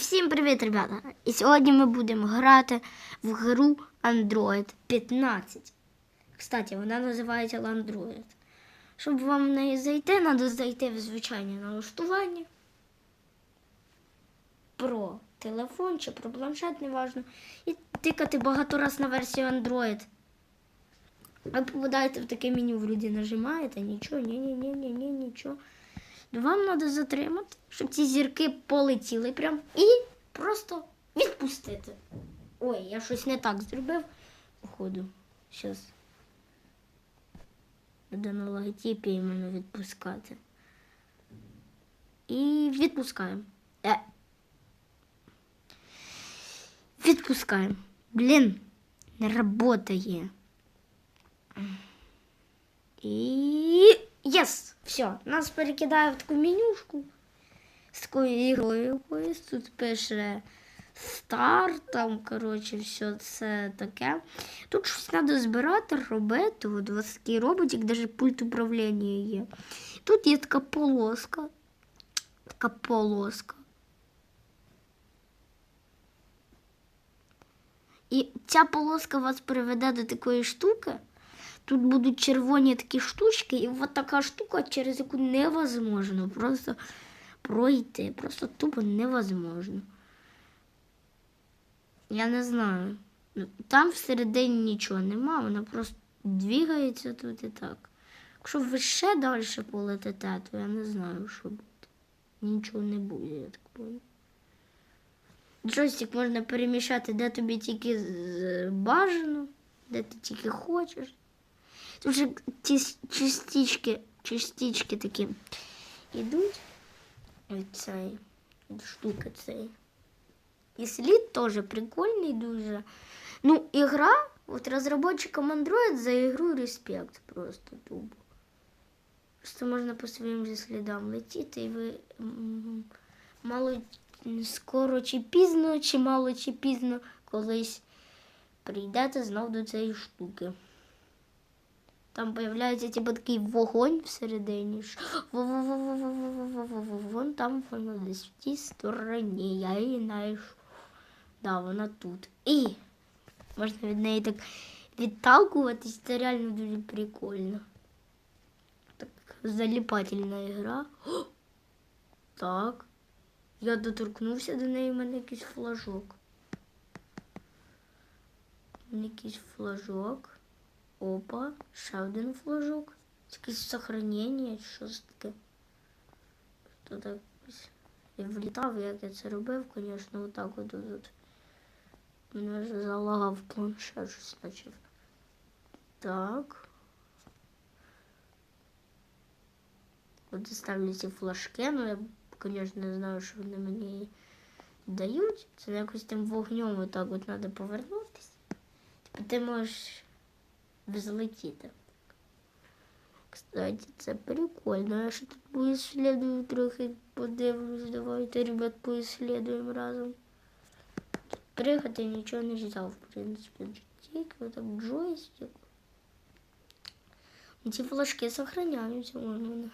всім привіт, ребята! І сьогодні ми будемо грати в гру Android 15. Кстати, вона називається Landroid. Щоб вам в неї зайти, треба зайти в звичайні налаштування. Про телефон чи про планшет, неважно. І тикати багато раз на версію Android. Ви попадаєте в таке меню, вроді нажимаєте, нічого, ні-ні-ні-ні, нічого. Вам треба затримати, щоб ці зірки полетіли прям і просто відпустити. Ой, я щось не так зробив. Походу, зараз. Буде на логотипі іменно відпускати. І відпускаємо. Е. Відпускаємо. Блін, не работає. І єс! Все, нас перекидає в таку менюшку з такою ігрою якоюсь. Тут пише старт, там, коротше, все це таке. Тут щось треба збирати, робити. От у вас такий роботик, навіть пульт управління є. Тут є така полоска. Така полоска. І ця полоска вас приведе до такої штуки. Тут будуть червоні такі штучки, і от така штука, через яку невозможно просто пройти. Просто тупо невозможно. Я не знаю. Ну, Там всередині нічого нема, вона просто двигається тут і так. Якщо ви ще далі полетите, то я не знаю, що буде. Нічого не буде, я так понял. Джойстик можна переміщати, де тобі тільки бажано, де ти тільки хочеш. Тут же ті частички, частички такі йдуть. Цей от штука цей. І слід теж прикольний дуже. Ну, ігра, от розробникам Android за ігру респект просто тупо. Просто можна по своїм же слідам летіти, і ви мало скоро чи пізно, чи мало чи пізно колись прийдете знов до цієї штуки. Там появляються типу, такий вогонь всередині. Вон там воно десь в тій стороні. Я її знайшов. Да, вона тут. І можна від неї так відталкуватись, це реально дуже прикольно. Так, заліпательна ігра. О! Так. Я доторкнувся до неї, в мене якийсь флажок. У мене якийсь флажок. Опа, ще один флажок. Якесь сохранення, чи що це таке. Що так. Я влітав, як я це робив, звісно, отак от тут. Мене вже залагав планшет, щось почав. Так. От ставлю ці флажки, ну я, звісно, не знаю, що вони мені дають. Це якось тим вогнем отак от треба повернутися. Типу ти можеш взлетіти. Кстати, це прикольно. Я ще тут поіслідую трохи, подивлюсь. Давайте, ребят, поіслідуємо разом. Тут пригати нічого не взяв, в принципі. Тільки отак джойстик. Ці флажки сохраняються у мене.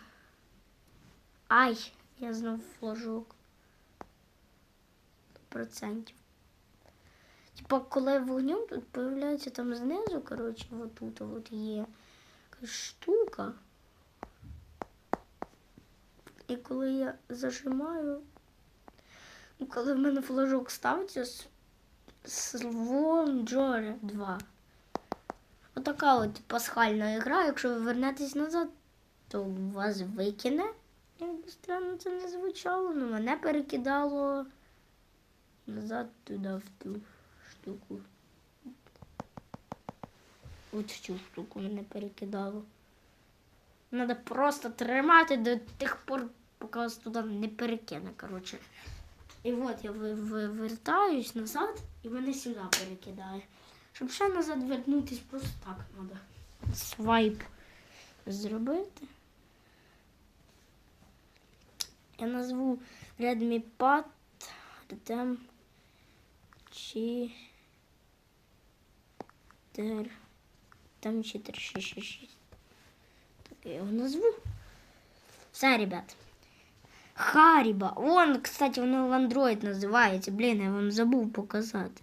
Ай, я знов флажок. Процентів. Типа, коли вогнем тут появляється там знизу, коротше, вот тут от є якась штука. І коли я зажимаю, ну, коли в мене флажок ставиться з Свон Джоре 2. Отака от пасхальна ігра. Якщо ви вернетесь назад, то вас викине. Як би странно це не звучало, але мене перекидало назад туди в ту штуку. От цю штуку мене перекидало. Треба просто тримати до тих пор, поки вас туди не перекине, коротше. І от я вертаюсь назад і мене сюди перекидає. Щоб ще назад вернутись, просто так треба. Свайп зробити. Я назву Redmi Pad Artem чи Тер. Там 466. Так я його назву. Все, ребят. Харіба. Вон, кстати, воно в Android називається. Блін, я вам забув показати.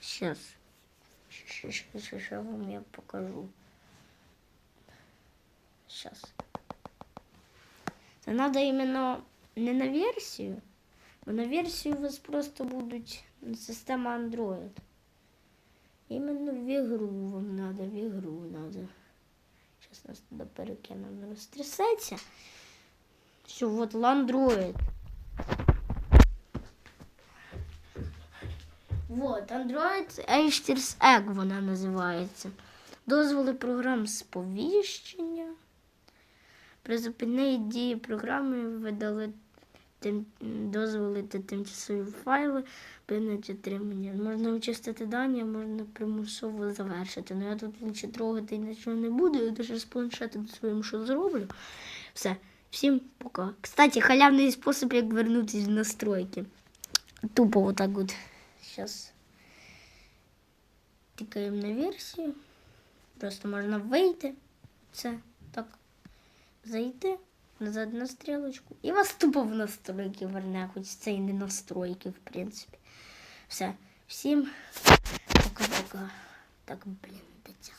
Сейчас. Сейчас вам я покажу. Сейчас. Це треба іменно не на версію, бо на версію у вас просто будуть система Android. Іменно в ігру вам треба, в ігру треба. Зараз нас туди перекинемо, розтрясеться. Все, вот Landroid. Вот, Android H Egg вона називається. Дозволи програм сповіщення. Призупинити дії програми видали тим, дозволи та тимчасові файли, прийняття отримання. Можна очистити дані, можна примусово завершити. Ну я тут лише трогати нічого не буду, я даже з планшетом своїм що зроблю. Все. Всім пока. Кстати, халявний спосіб, як вернутися в настройки. Тупо вот так вот. Тикаємо на версію. Просто можна вийти. Це так. Зайти назад на стрілочку. І вас тупо в настройки верне, хоч це і не настройки, в принципі. Все. Всім пока-пока. Так, блін, дитя.